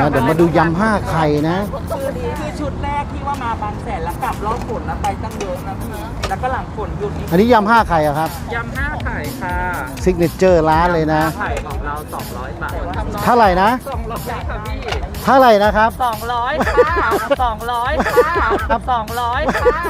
นะเดี๋ยวมาดูยำห้าไข่นะ คือคือชุดแรกที่ว่ามาบางแสนแล้วกลับรอบฝนแล้วไปตั้งเยอะนะพี่แล้วก็หลังฝนหยุดนี่อันนี้ยำห้าไข่อะครับยำห้าไข่ค่ะซิกเนเจอร์ร้านเลยนะ ไข่ของเรา 200 บาทเท่าไหร่นะสองร้อยค่ะพี่เท่าไหร่นะครับสองร้อยค่ะสองร้อยค่ะสองร้อยค่ะ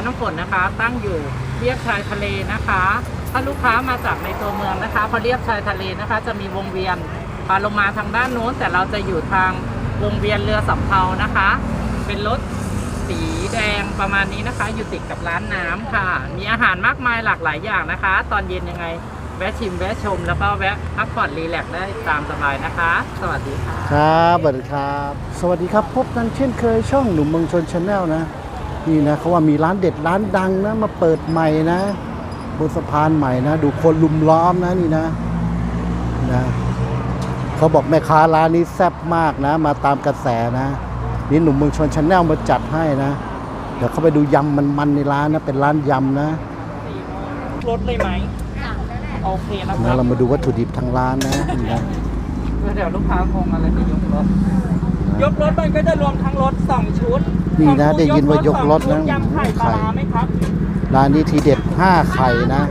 นน้ำฝนนะคะ ตั้งอยู่เรียบชายทะเลนะคะ ถ้าลูกค้ามาจากในตัวเมืองนะคะพอเรียบชายทะเลนะคะ จะมีวงเวียนพาลงมาทางด้านโน้น แต่เราจะอยู่ทางวงเวียนเรือสำเภานะคะ เป็นรถสีแดงประมาณนี้นะคะ อยู่ติดกับร้านน้ำค่ะ มีอาหารมากมายหลากหลายอย่างนะคะ ตอนเย็นยังไงแวะชิมแวะชม แล้วก็แวะพักผ่อนรีแลกซ์ได้ตามสบายนะคะ สวัสดีค่ะครับสวัสดีครับ สวัสดีครับพบกันเช่นเคยช่องหนุ่มเมืองชนชาแนลนะ นี่นะเขาว่ามีร้านเด็ดร้านดังนะ มาเปิดใหม่นะบนสะพานใหม่นะ ดูคนลุมล้อมนะนี่นะนะเขาบอกแม่ค้าร้านนี้แซ่บมากนะ มาตามกระแสนะ นี่หนุ่มเมืองชนชาแนลมาจัดให้นะ เดี๋ยวเขาไปดูยำมันๆในร้านนะ เป็นร้านยำนะลดเลยไหมโอเคนะคนะรับเรามาดูวัตถุดิบทางร้านนะนี่นะ เดี๋ยวลูกค้างงอะไรจะยกรถ ยกรถมันก็จะรวมทั้งรถสองชุดนี่นะได้ยินว่ายกรถนะยำไข่ปลาร้าไหมครับร้านนี้ทีเด็ด5ไข่นะ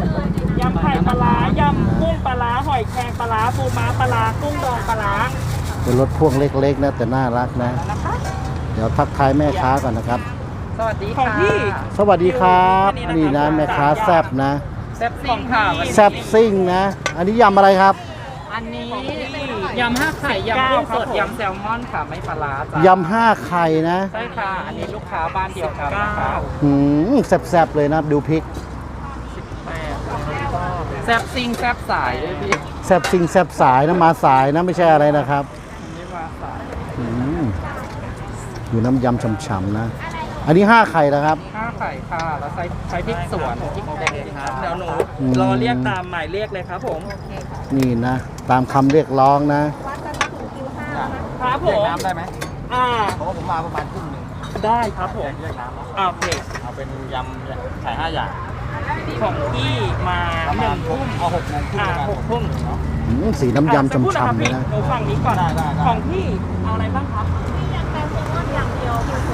ยำไข่ปลาร้ายำกุ้งปลาร้าหอยแครงปลาร้าปูม้าปลาร้ากุ้งดองปลาร้าเป็นรถพ่วงเล็กๆนะแต่น่ารักนะนะคะเดี๋ยวทักทายแม่ค้าก่อนนะครับ สวัสดีค่ะของพี่สวัสดีครับนี่นะแม่ค้าแซบนะแซ่บซิ่งค่ะวันนี้แซบซิ่งนะ อันนี้ยำอะไรครับอันนี้ ยำห้าไข่ยำกุ้งสดยำแซลมอนค่ะไม่ปลาร้าจ้ะยำห้าไข่นะใช่ค่ะ อันนี้ลูกค้าบ้านเดียวกันนะคะหืมแซบๆเลยนะดูพริกแซ่บซิ่งแซ่บสายด้วยพี่แซบซิ่งแซบสายนะมาสายนะไม่ใช่อะไรนะครับนี่มาสายหืมดูน้ำยำฉ่ำๆนะอั นนี้ห้าไข่นะครับห้าไข่ค่ะแล้วใช้ใช้พริกสวนพริกแดงครับเดี๋ยวหนูอืม รอเรียกตามหมายเรียกเลยครับผมนี่นะ ตามคำเรียกร้องนะครับผเรียกมน้ำได้ไหมอ่าเพราะว่าผมมาประมาณครึ่งหนึ่งได้ครับผมเรียกน้ำเนอะอ่าโอเคเอาเป็นยำไข่ห้าอย่างของพี่มาประหมานึ่ณงทุ่ทุ่มมเอาหกโมงครึ่งอ่าแล้วกันหกทุ่มหืมสีน้ำยำฉ่ำๆเลยนะ หนูฝั่งนี้ก่อนได้ได้ได้ ของพี่เอาอะไรบ้างครับ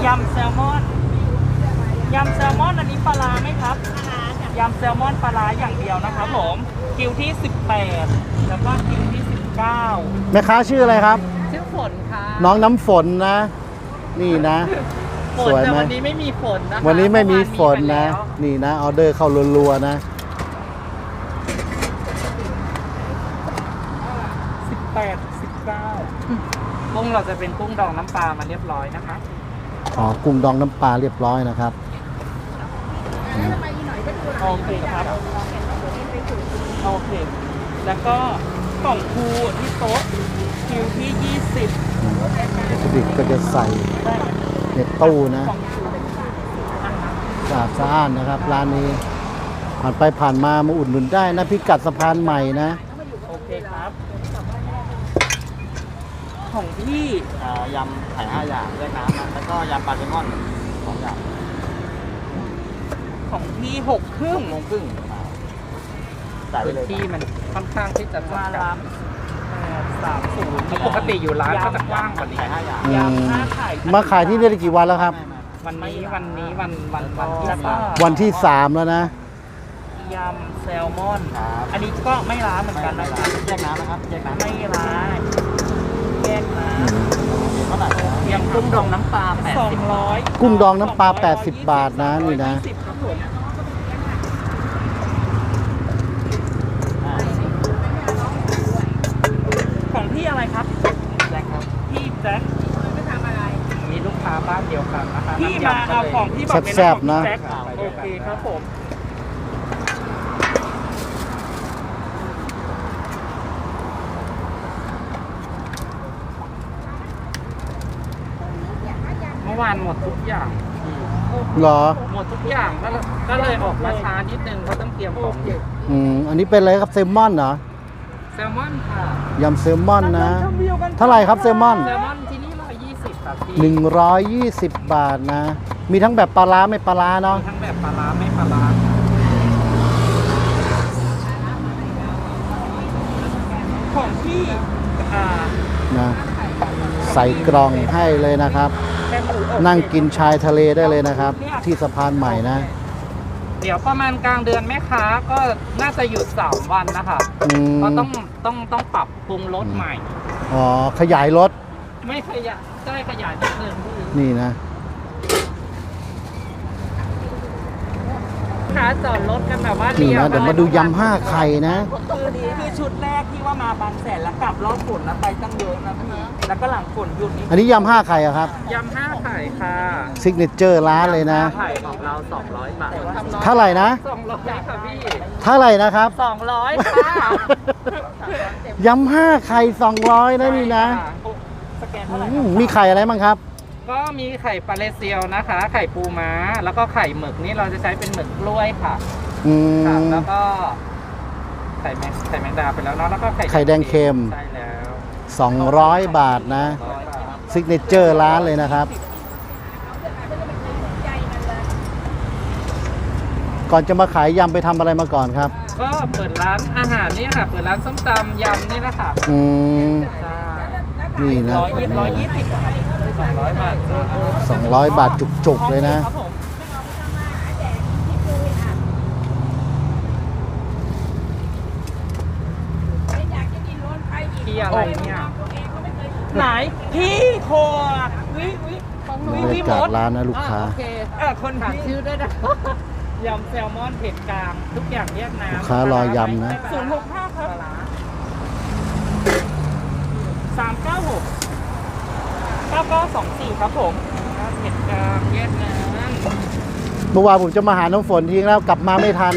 ยำแซลมอน ยำแซลมอนอันนี้ปลาร้าไหมครับยำแซลมอนปลาร้าอย่างเดียวนะครับผมคิวที่ 18 แล้วก็คิวที่ 19 แม่ค้าชื่ออะไรครับ ชื่อฝนค่ะ น้องน้ำฝนนะ นี่นะฝสนวยแต่ไหมวันนี้ไม่มีฝนนะคะวันนี้ไม่มีฝนเมื่อวานะมีไปแล้วนี่นะออเดอร์เข้ารัวๆนะ 18 19กุ้งเราจะเป็นกุ้งดองน้ำปลามาเรียบร้อยนะคะ อ๋อกุ้งดองน้ำปลาเรียบร้อยนะครับ โอเคครับ โอเค แล้วก็กล่องภูที่โต๊ะคิวที่20วัตถุดิบก็จะใส่ในตู้นะกล่องภูสะอาดสะอ้านนะครับ ร้านนี้ ผ่านไปผ่านมามาอุดหนุนได้นะพิกัดสะพานใหม่นะ โอเคครับ ของพี่อ่ายำไข่ห้าอย่างเรียกน้ำนะแล้วก็ยำปลาแซลมอนสองอย่าง ของพี่หกครึ่งหกโมงครึ่งจ่ายไปพื้นเลยที่มันค่อนข้างที่จะมาร้านสามศูนย์ปกติอยู่ร้านก็จะกว้างกว่านี้ไข่ห้าอย่างอืมยำห้าไข่มาขายที่นี่ได้กี่วันแล้วครับ วันนี้วันนี้วันวันวันที่สามวันที่สามแล้วนะ ยำแซลมอน ครับ อันนี้ก็ไม่ร้านเหมือนไม่กันไม่นะร้าคะนแยกน้ำนะครับแยกน้ำไม่ร้านแยกมาเท่าไหร่ครับยำกุ้งดองน้ำปลาแปดสองสิบร้อยกุ้งดองน้ำปลา80บาทนะนี่นะสิบครับผมของพี่อะไรครับ แจ็คครับ พี่แจ็ค มีลูกค้า บ้านเดียวกันนะคะพี่น้ำมายำก็เอาเลยของพี่บอกเลยแซ่บๆนะ ของพี่แจ็คโอเคครับผม เมื่อวานหมดทุกอย่างเหรอ หมดทุกอย่างก็เลยก็เลยออกมาช้านิดนึงเพราะต้องเตรียมของเยอะอืม อันนี้เป็นอะไรครับแซลมอนเหรอแซลมอนค่ะ ยำแซลมอนนะ เท่าไหร่ครับแซลมอน แซลมอนที่ 120 บาทนะ มีทั้งแบบปลาร้าไม่ปลาร้าเนาะมีทั้งแบบปลาร้าไม่ปลาร้าของพี่อ่านะใส่กล่องให้เลยนะครับแค่หมูอบนั่งกินชายทะเลได้เลยนะครับ ที่สะพานใหม่นะ เดี๋ยวประมาณกลางเดือนแม่ค้าก็น่าจะหยุดสามวันนะคะอืมเพราะต้องต้องต้องปรับปรุงรถใหม่ อ๋อขยายรถ ไม่ขยา ยใช่ขยายนิดนึงพี่นี่นะลูกค้าจอดรถกันแบบว่านี่เรียนะงเดี๋ยวมาดูยำห้าไข่นะคือนี้คือชุดแรกที่ว่ามาบางแสนแล้วกลับรอบฝนแล้วไปตั้งเยอะนะพี่แล้วก็หลังฝนหยุดนี่อันนี้ยำห้าไข่อะครับยำห้าไข่ค่ะซิกเนเจอร์ร้านเลยนะห้าไข่ของเรา 200 บาทเท่าไหร่นะ200ค่ะพี่เท่าไหร่นะครับ200ค่ะยำห้าไข่สองร้อยนะนี่นะสแกนเท่าไหร่อืมมีไข่อะไรบ้างครับ ก็มีไข่ปลาเลเซียวนะคะ ไข่ปูม้า แล้วก็ไข่หมึกนี่เราจะใช้เป็นหมึกกล้วยค่ะอืค่ะม แล้วก็ไข่แมงไข่แมงดาไปแล้วเนาะแล้วก็ไข่ไข่แดงเค็ม ใช่แล้ว200 บาทนะ ร้อยบาท ซิกเนเจอร์ร้านเลยนะครับ ก่อนจะมาขายยำไปทำอะไรมาก่อนครับ ก็เปิดร้านอาหารนี่ค่ะ เปิดร้านส้มตำยำนี่แหละค่ะอืม ใช่ นี่นะร้อยยี่ร้อยยี่สิบสองร้อยบาท200บาทจุกๆเลยนะครับผมที่อะไรเนี่ยไหนพี่โคอะวิวิวิบรรวิยากาศมดร้านนะลูกค้าอ่โอเคเออคนฝากพี่ชื่อด้วยนะยำแซลมอนเผ็ดกลาง ทุกอย่างเรียกน้ำลูกค้ารอยำนะ ศูนย์หกห้าครับสามเก้าหกเก้าเก้าสองสี่ครับผมเผ็ดกลางแยกน้เมื่อวานผมจะมาหาน้องฝนทิ้งแล้วกลับมาไม่ทัน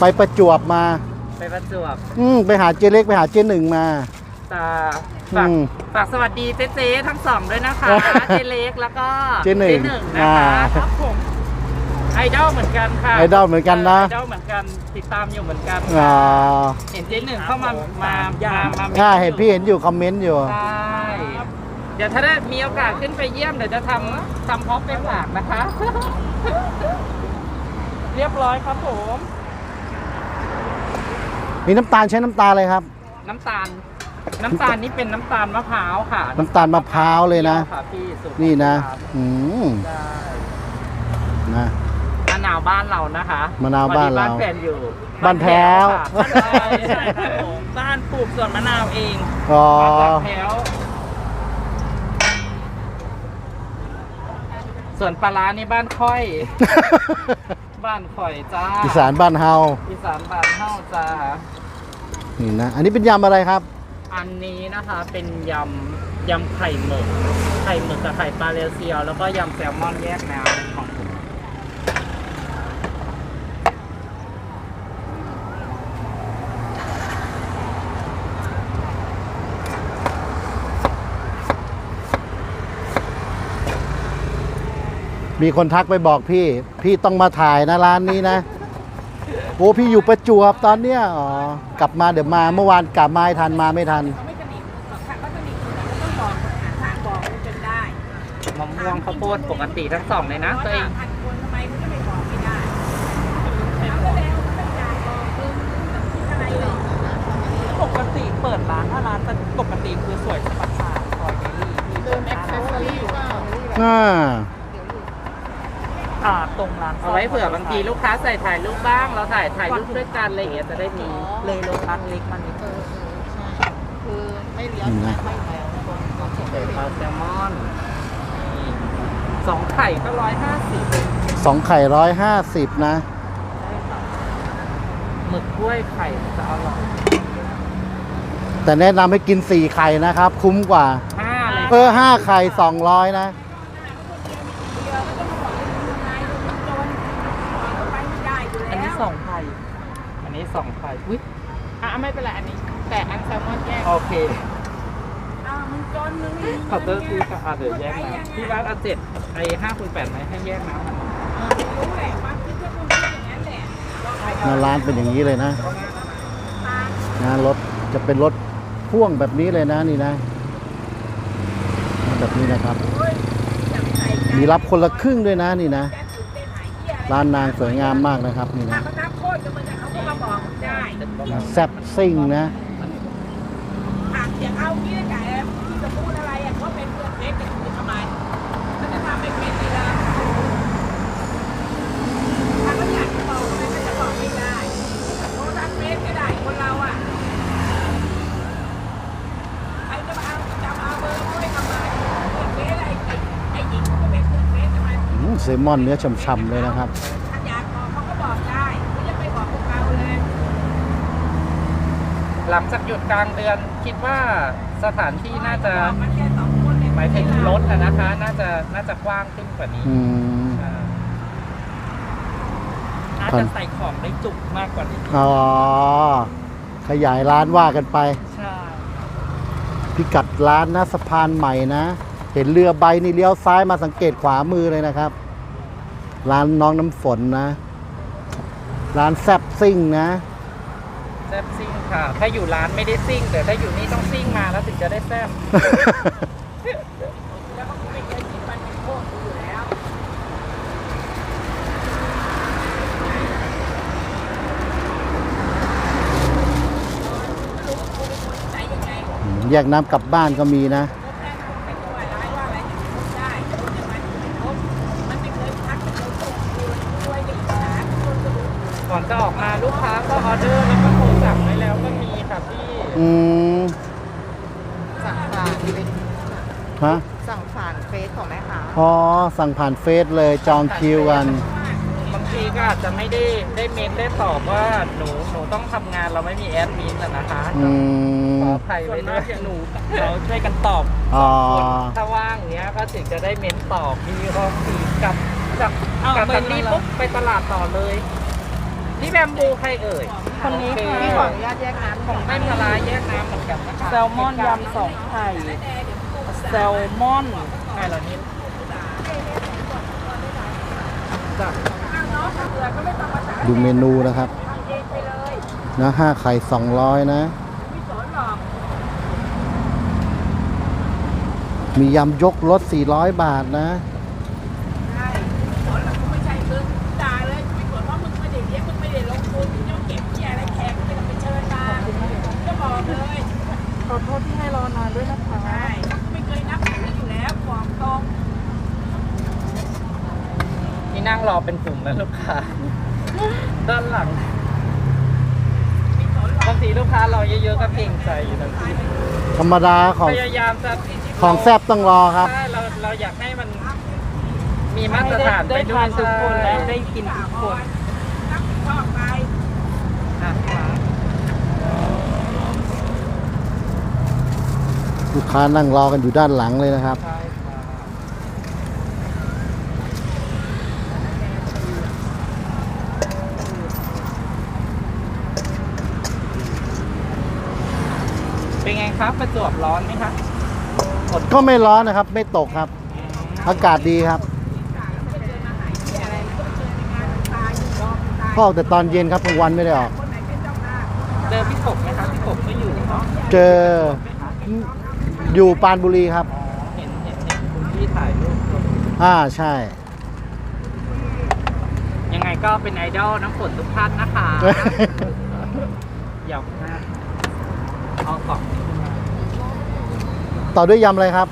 ไปประจวบมาำไปประจวบอืมไปหาเจเล็กไปหาเจหนึ่งมา ตาฝากอืมฝากสวัสดีเจ๊เจ๊ทั้งสองด้วยนะคะ เจเล็กแล้วก็เจ๊หนึ่งนะคะอ่าครับผมไอดอลเหมือนกันค่ะไอดอลเหมือนกันนะ ไอดอลเหมือนกันติดตามอยู่เหมือนกันอ๋อเห็นเจ๊หนึ่งเข้ามามามามาใช่เห็นพี่เห็นอยู่คอมเมนต์อยู่ ใช่เดี๋ยวถ้าได้มีโอกาสขึ้นไปเยี่ยมเดี๋ยวจะทำทำพร็อปไปฝากนะคะ เรียบร้อยครับผม มีน้ำตาลใช้น้ำตาลเลยครับ น้ำตาล น้ำตาลนี่เป็นน้ำตาลมะพร้าวค่ะน้ำตาลมะพร้าวเลยนะ ค่ะพี่สูตรนี่นะครับอืมได้นะ มะนาวบ้านเรานะคะมะนาวบ้านเราพอดีบ้านแฟนอยู่บ้านแพ้ว บ้านแพ้วใช่ครับผมบ้านปลูกสวนมะนาวเอง อ๋อค่ะบ้านจากแพ้ว ส่วนปลาร้านี่บ้านค่อย บ้านข่อยจ้าอีสานบ้านเฮาอีสานบ้านเฮาจ้า นี่นะ อันนี้เป็นยำอะไรครับ อันนี้นะคะเป็นยำยำไข่หมึก ไข่หมึกกับไข่ปลาเลเซียว แล้วก็ยำแซลมอนแยกน้ำของผม มีคนทักไปบอกพี่ พี่ต้องมาถ่ายนะร้านนี้นะ โอ้พี่อยู่ประจวบตอนเนี้ยอ๋อกลับมาเดี๋ยวมาเมื่อวานกลับมาไม่ทันมาไม่ทันมะม่วงข้าวโพดปกติทั้งสองเลยนะตัวเองปกติเปิดร้านถ้าร้านปกติคือสวยสะบัดสาซอยเดลี่เดิมแอคเซสซอรี่อ่า อ่าตรงร้านเอาไว้เผื่อบางทีลูกค้าใส่ถ่ายรูปบ้าง เราถ่ายถ่ายรูปด้วยกันอะไรอย่างเงี้ยจะได้มี เลยโลตัสเล็กมันนิดนี่นะไข่ปลาแซลมอนนี่สองไข่ก็ร้อยห้าสิบสองไข่ร้อยห้าสิบนะใช่ค่ะหมึกกล้วยไข่จะอร่อยแต่แนะนำให้กินสี่ไข่นะครับ คุ้มกว่า ห้าเลยเออห้าไข่สองร้อยนะ อันนี้สองไข่อันนี้ สองไข่อุ้ยอะไม่เป็นไรอันนี้ แต่อันแซลมอนแยกโอเคอ้าวมึงจนมึงไม่มีขอโทษทีค่ะอะเดี๋ยวแยกน้ำที่บ้านเอาเจ็ดไอ้ห้าคูณแปดไหมให้แยกน้ำมันรู้แหละความคิดว่ามึงเป็นอย่างนั้นแหละหน้าร้านเป็นอย่างนี้เลยนะนะรถจะเป็นรถพ่วงแบบนี้เลยนะนี่นะแบบนี้นะครับ มีรับคนละครึ่งด้วยนะนี่นะร้านนางสวยงามมากนะครับนี่นะ เขานับโทษกับมึงอะเขาก็มาบอกมึงได้แซ่บซิ่งนะหากอย่างเอางี้นะไก่ที่จะพูดอะไรอะเขาเป็นเพื่อนเฟซจะพูดทำไมมันจะทำไม่เป็นดีละถ้าเขาอยากจะบอกมันก็จะบอกไม่ได้โทรทัศน์เฟซก็ได้คนเราอะใครจะมาเอาจะมาเอาเบอร์เขาไปทำไมเพื่อนเฟซอะไรไอ้ไอ้หญิงก็เป็นเพื่อนเฟซทำไมอืมเซลมอนเนื้อช่ำๆเลยนะครับ ถ้าอยากบอกเขาก็บอกได้ไม่จะไปบอกพวกเราเลย หลังจากหยุดกลางเดือนคิดว่าสถานที่น่าจะบอกมันแค่สองคนเนี่ยหมายถึงรถนะนะคะ น่าจะน่าจะกว้างขึ้นกว่านี้อืม อ่าน่าจะใส่ของได้จุกมากกว่านี้อ๋อ ขยายร้านว่ากันไป ใช่พิกัดร้านนะสะพานใหม่นะ เห็นเรือใบนี่เลี้ยวซ้ายมาสังเกตขวามือเลยนะครับ ร้านน้องน้ำฝนนะ ร้านแซบซิ่งนะ แซบซิ่ง ค่ะ ถ้าอยู่ร้านไม่ได้ซิ่ง แต่ถ้าอยู่นี่ต้องซิ่งมาแล้วถึงจะได้แซบแล้วก็ไม่เคยคิดมันเป็นพวกกูอยู่แล้วไหนยังไงแยกน้ำกลับบ้านก็มีนะ อืมสั่งผ่านฮะสั่งผ่านเฟซของแม่ค้าอ๋อสั่งผ่านเฟซเลยจองคิวกัน บางทีก็อาจจะไม่ได้ได้เมนได้ตอบว่าหนูหนูต้องทำงานเราไม่มีแอดมินอะนะคะอืขม ออภัยไว้ด้วยหนูเราช่วยกันตอบอ๋อ ถ้าว่างเนี้ยก็ถึงจะได้เมนตอบมีห้องสีกับจากอ้าวกับไม่ตันนี่รู้เหรอปุ๊บไปตลาดต่อเลย นี่แบมบูใครเอ่ย คนนี้ค่ะพี่ขออนุญาตแยกน้ำของไม่ปลาร้าแยกน้ำเหมือนกันนะคะแซลมอนยำสองไข่แซลมอนใช่แล้วนี่จ้ะดูเมนูนะครับนะห้าไข่สองร้อยนะ มียำยกรถ400บาทนะ โทษที่ให้รอนานด้วยนะคะใช่ไม่เคยนับถืออยู่แล้วบอกตรงนี่นั่งรอเป็นกลุ่มแล้วลูกค้า ด้านหลังไม่สนหรอกบางทีลูกค้ารอเยอะๆก็เกรงใจอยู่นะพี่ธรรมดาของพยายามจะของแซบต้องรอครับ ใช่เราเราอยากให้มัน มีมาตรฐานไปได้ด้วยทานทุกคนและได้ใช่กินทุกคนรับผิดชอบไป อะค่ะ ลูกค้านั่งรอกันอยู่ด้านหลังเลยนะครับใช่ค่ะเป็นไงครับประจวบร้อนไหมครับฝนก็ไม่ร้อนนะครับ ไม่ตกครับ อากาศดีครับก็ออกแต่ตอนเย็นครับกลางวันไม่ได้ออก เจอพี่กบไหมครับพี่กบก็อยู่เนาะ เจอ อยู่ปรานบุรีครับ เห็นเห็นเห็นคุณพี่ถ่ายรูปอ่าใช่ ยังไงก็เป็นไอดอลน้ำฝนทุกท่านนะคะอย่าพลาดเอากล่องนี้ขึ้นมาต่อด้วยยำอะไรครับ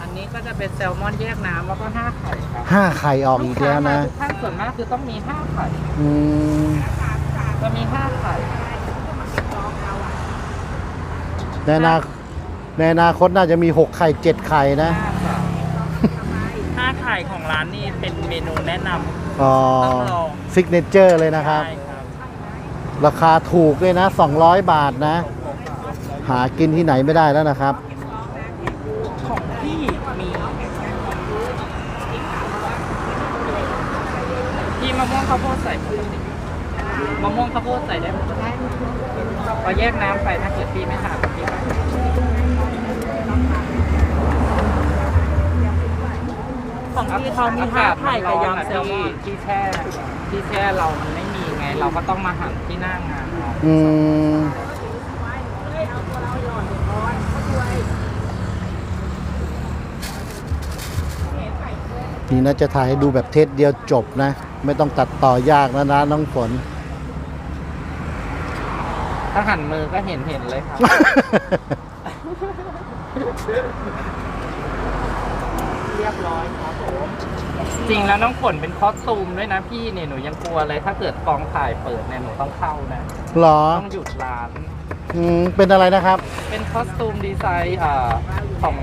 อันนี้ก็จะเป็นแซลมอนแยกน้ำแล้วก็ห้าไข่ครับห้าไข่ออกอีกแล้วนะทุกท่านส่วนมากคือต้องมีห้าไข่ อืมจะมีห้าไข่ในอนา ในอนาคตน่าจะมี 6 ไข่ 7 ไข่นะ ห้าไข่ของร้านนี่เป็นเมนูแนะนอ๋อต้องลอง ซิกเนเจอร์เลยำนะครับ ใช่ครับราคาถูกด้วยนะ 200 บาทนะ หากินที่ไหนไม่ได้แล้วนะครับ ของพี่มีพี่มะม่วงข้าวโพดใส่ปกติมะม่วงข้าวโพดใส่ได้หมดพอแยกน้ำไปถ้าเกิดพี่ไม่ทานพี่ก็ ของพี่เขามีห้าไข่กับยำแซลมอนที่แช่ที่แช่เรามันไม่มีไง เราก็ต้องมาหั่นที่หน้างานเอาอืมนี่นะจะถ่ายให้ดูแบบเทสเดียวจบนะ ไม่ต้องตัดต่อยากนะนะน้องฝน ถ้าหั่นมือก็เห็นเห็นเลยครับ เรียบร้อยครับผมจริงแล้วน้องฝนเป็นคอสตูมด้วยนะพี่เนี่ยหนูยังกลัวเลยถ้าเกิดกองถ่ายเปิดเนี่ยหนูต้องเข้านะหรอต้องหยุดร้าน อืมเป็นอะไรนะครับ เป็นคอสตูมดีไซน์อ่าของ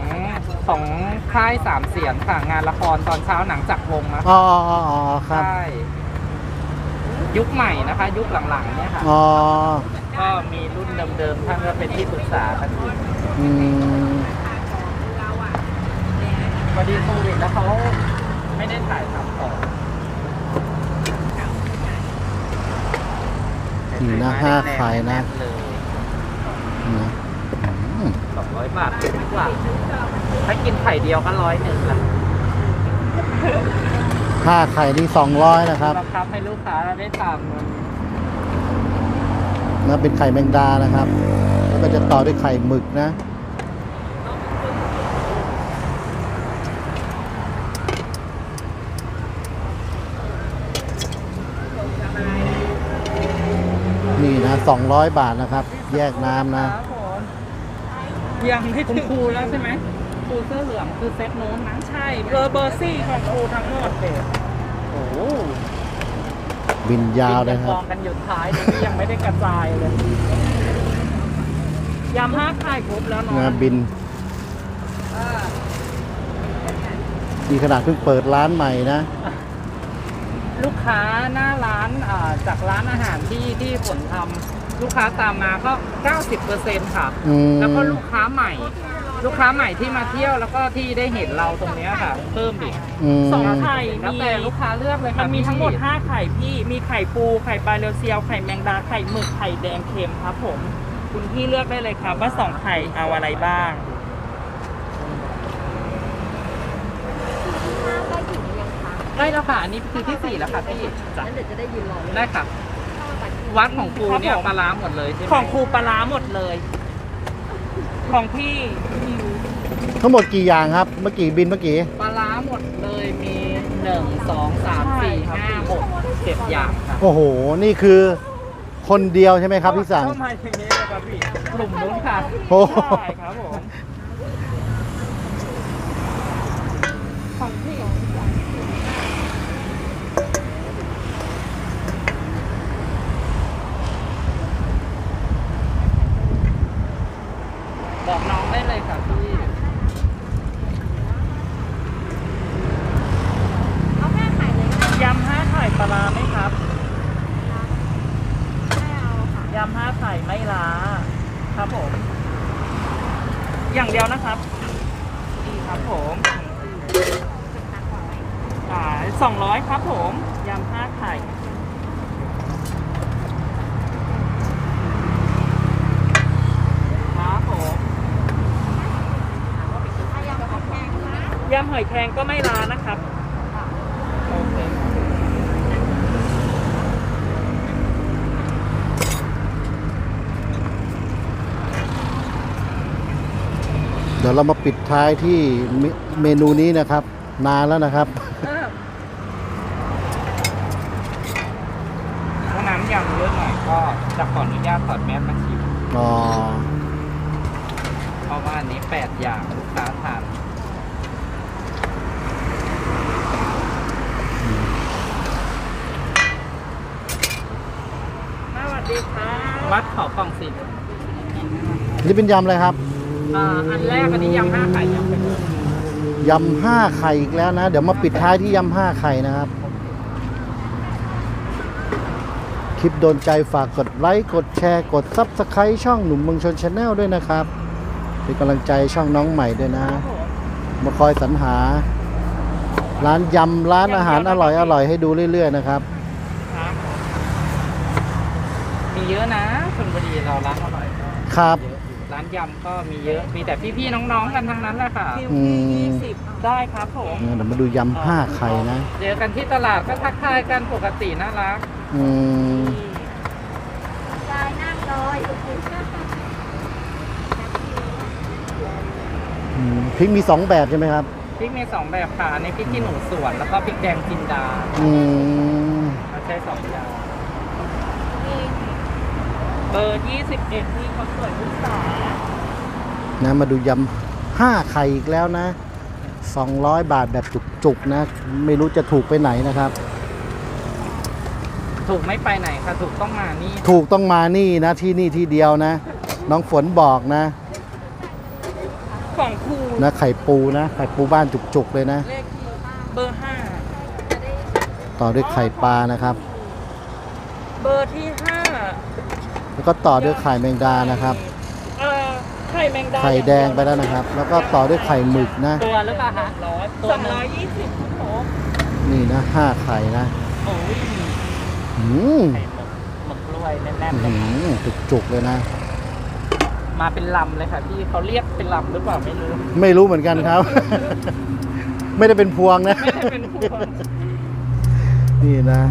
ของค่ายสามเสียนค่ะงานละครตอนเช้าหนังจักรวงศ์นะอ๋ออ๋ออ๋ออ๋อครับใช่ยุคใหม่นะคะ ยุคหลังๆเนี่ยค่ะอ๋อก็มีรุ่นเดิมๆท่านก็เป็นที่ปรึกษากันอยู่อืม พอดีโควิดแล้วเขาไม่ได้ถ่ายทำต่อนี่นะห้าไข่นะ เลยนะอืมสองร้อยบาทดีกว่า ถ้ากินไข่เดียวก็ร้อยหนึ่งละห้าไข่นี่สองร้อยนะครับบังคับให้ลูกค้าได้ทานนะเป็นไข่แมงดานะครับ แล้วก็จะต่อด้วยไข่หมึกนะ นี่นะ 200 บาทนะครับ แยกน้ำนะยังไม่คุณครูแล้วใช่ไหมครูเสื้อเหลืองคือเซตนู้นนะใช่เบอร์เบอร์ซี่ของครูทั้งหมดเลยโอ้โหบินยาวเลยคกรับองกันอยู่ท้ายนี่ยังไม่ได้กระจายเลยยำห้าไข่ครบแล้วเนาะนะบินดีขนาดเพิ่งเปิดร้านใหม่นะ ลูกค้าหน้าร้านอ่าจากร้านอาหารที่ที่ผลทำลูกค้าตามมาก็ 90%ค่ะอืมแล้วก็ลูกค้าใหม่ ลูกค้าใหม่ที่มาเที่ยวแล้วก็ที่ได้เห็นเราตรงเนี้ยค่ะ เพิ่มอีกอืมสองไข่แล้วมีแต่ลูกค้าเลือกเลยค่ะมันมีทั้งหมดพี่5ไข่พี่มีไข่ปูไข่ปลาเรียวเซียวไข่แมงดาไข่หมึกไข่แดงเค็มครับผม คุณพี่เลือกได้เลยครับว่าสองไข่เอาอะไรบ้าง ได้แล้วค่ะอันนี้คือที่สี่แล้วค่ะพี่จ้ะงั้นเดี๋ยวจะได้ยืนรอได้ค่ะ วัดของครูเนี่ยครับผมปลาร้าหมดเลยใช่ไหมของครูปลาร้าหมดเลย ของพี่ทั้งหมดกี่อย่างครับ เมื่อกี้บินเมื่อกี้ ปลาร้าหมดเลยมีหนึ่งสองสามสี่ห้าหกเจ็ดอย่างค่ะโอ้โห นี่คือคนเดียวใช่ไหมครับที่สั่งเข้ามาอย่างนี้เลยครับพี่กลุ่มนู้นค่ะโอ้โห ใช่ครับผม บอกน้องได้เลยค่ะพี่ ยำห้าไข่ปลาร้าไหมครับ ยำห้าไข่ไม่ล้า ครับผม อย่างเดียวนะครับดีครับผมอ่าสองร้อยครับผม ยำห้าไข่ ครับผมยำ หอยแครงก็ไม่ล้านะครับโอเคเดี๋ยวเรามาปิดท้ายที่เมเมนูนี้นะครับ นานแล้วนะครับถ้าน้ำยำเยอะหน่อยก็จะขออนุญาตถอดแมสมาชิมอ๋อ เพราะว่าอันนี้แปดอย่างลูกค้าทาน สวัสดีครับ วัดขอ กล่องสินี่เป็นยำอะไรครับยอ่าอันแรกอันนี้ยำห้าไข่ยำไปเลยยำห้าไข่อีกแล้วนะ เดี๋ยวมาปิดท้ายที่ยำห้าไข่นะครับ คลิปโดนใจฝากกดไลค์กดแชร์กดซับสไครต์ช่องหนุ่มเมืองชนชาแนลด้วยนะครับเป็นกำลังใจช่องน้องใหม่ด้วยนะ มาคอยสรรหา ร้านยำร้านอาหารอร่อยอร่อยให้ดูเรื่อย ๆ นะครับครับมี เยอะนะชลบุรีเราร้านอร่อยก็ครับ เยอะร้านยำก็มีเยอะ มีแต่พี่ๆน้องๆกันทั้งนั้นแหละค่ะอืมได้ครับผมเดี๋ยวมาดูยำห้าไข่นะเจอกันที่ตลาดก็ทักทายกันปกติน่ารัก อืมยายนั่งรออยู่อืมพริกมีสองแบบใช่ไหมครับ พริกมีสองแบบค่ะอันนี้พริกขี้หนูสวน แล้วก็พริกแดงจินดาอืมเราใช้สองอย่าง เบอร์ 21ที่เขาสวยทุกสายนะมาดูยำห้าไข่อีกแล้วนะสองร้อยบาทแบบจุกๆนะ ไม่รู้จะถูกไปไหนนะครับ ถูกไม่ไปไหนค่ะ ถูกต้องมานี่ ถูกต้องมานี่นะที่นี่ที่เดียวนะ น้องฝนบอกนะของครูนะไข่ปูนะไข่ปูบ้านจุกๆเลยนะ เลขที่เบอร์ต่อด้วยไข่ปลานะครับ5เบอร์ที่ แล้วก็ต่อด้วยไข่แมงดา5นะครับเอ่อไข่แมงดาไข่แดงไปแล้วนะครับ แล้วก็ต่อด้วยไข่หมึกนะ ตัวหรือเปล่าคะร้อยตัวสองหนึ่งร้อยยี่สิบครับผมนี่นะห้าไข่นะโอ้ยอืมไข่หมึกหมึกกล้วยแน่นๆเลอืยมจุกๆเลยนะ มาเป็นลำเลยค่ะพี่เขาเรียกเป็นลำหรือเปล่าไม่รู้ไม่รู้เหมือนกันครับ ไม่ได้เป็นพวงนะ ไม่ได้เป็นพวงนี่นะ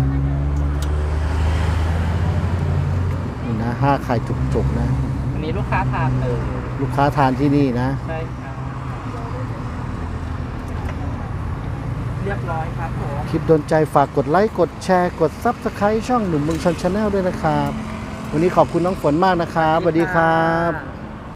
นี่นะ ห้าไข่จุกๆนะ อันนี้ลูกค้าทานเลยลูกค้าทานที่นี่นะ ใช่ค่ะเรียบร้อยครับผมคลิปโดนใจฝากกดไลค์ กดแชร์ กดซับสไคร b ์ช่องหนุ่มเมืองชนชาแนลด้วยนะครับ วันนี้ขอบคุณน้องฝนมากนะครับสวัสดีครับบ